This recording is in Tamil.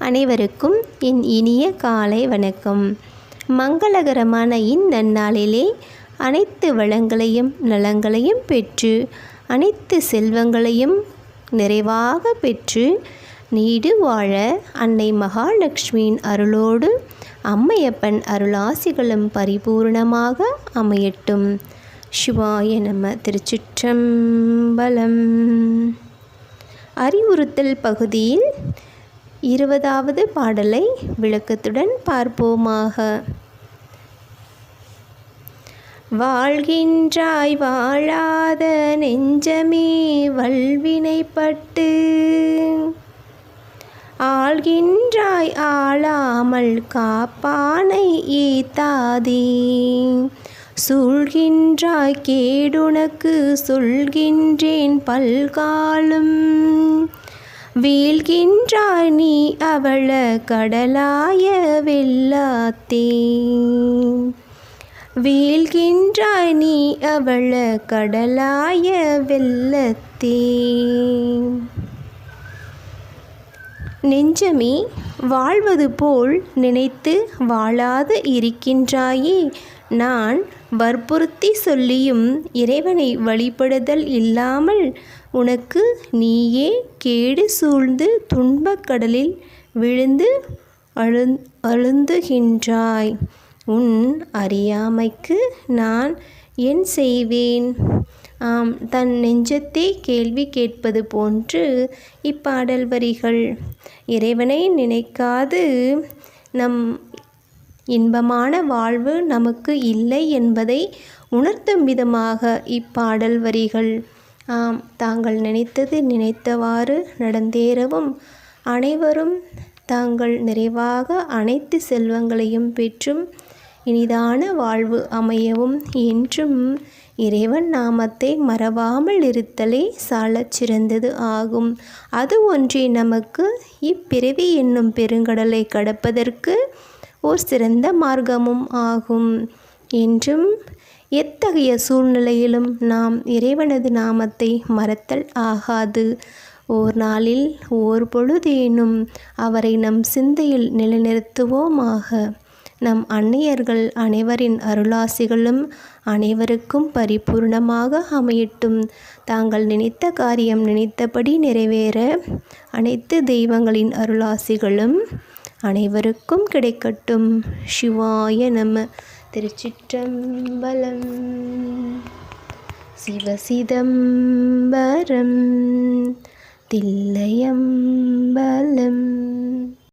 அனைவருக்கும் என் இனிய காலை வணக்கம். மங்களகரமான இந்நன்னாளிலே அனைத்து வளங்களையும் நலங்களையும் பெற்று அனைத்து செல்வங்களையும் நிறைவாக பெற்று நீடு வாழ அன்னை மகாலட்சுமியின் அருளோடு அம்மையப்பன் அருளாசிகளும் பரிபூர்ணமாக அமையட்டும். சிவாய நம திருச்சிற்றம்பலம். அறிவுறுத்தல் பகுதியில் இருபதாவது பாடலை விளக்கத்துடன் பார்ப்போமாக. வாழ்கின்றாய் வாழாத நெஞ்சமே வல்வினைப்பட்டு ஆள்கின்றாய் ஆளாமல் காப்பானை ஈத்தாதே. சூழ்கின்றாய் கேடுனக்கு சொல்கின்றேன் பல்காலும் வீழ்கின்றாய் நீ அவள கடலாய வெல்லாத்தே வீழ்கின்றாய் நீ அவள கடலாய வெள்ளத்தே நெஞ்சமே வாழ்வது போல் நினைத்து வாழாது இருக்கின்றாயே. நான் வற்புறுத்தி சொல்லியும் இறைவனை வழிபடுதல் இல்லாமல் உனக்கு நீயே கேடு சூழ்ந்து துன்பக் கடலில் விழுந்து அழு அழுந்துகின்றாய். உன் அறியாமைக்கு நான் என் செய்வேன். ஆம் தன் நெஞ்சத்தை கேள்வி கேட்பது போன்று இப்பாடல் வரிகள். இறைவனை நினைக்காது நம் இன்பமான வாழ்வு நமக்கு இல்லை என்பதை உணர்த்தும் விதமாக இப்பாடல் வரிகள். ஆம் தாங்கள் நினைத்தது நினைத்தவாறு நடந்தேறவும் அனைவரும் தாங்கள் நிறைவாக அனைத்து செல்வங்களையும் பெற்றும் இனிதான வாழ்வு அமையவும் என்றும் இறைவன் நாமத்தை மறவாமல் இருத்தலே சாலச் சிறந்தது ஆகும். அது ஒன்றே நமக்கு இப்பிறவி என்னும் பெருங்கடலை கடப்பதற்கு ஓர் சிறந்த மார்க்கமும் ஆகும். என்றும் எத்தகைய சூழ்நிலையிலும் நாம் இறைவனது நாமத்தை மறத்தல் ஆகாது. ஓர் நாளில் ஓர் பொழுதேனும் அவரை நம் சிந்தையில் நிலைநிறுத்துவோமாக. நம் அன்னையர்கள் அனைவரின் அருளாசிகளும் அனைவருக்கும் பரிபூர்ணமாக அமையட்டும். தாங்கள் நினைத்த காரியம் நினைத்தபடி நிறைவேற அனைத்து தெய்வங்களின் அருளாசிகளும் அனைவருக்கும் கிடைக்கட்டும். சிவாய நம. திருச்சிற்றம்பலம். சிவசிதம்பரம். தில்லையம்பலம்.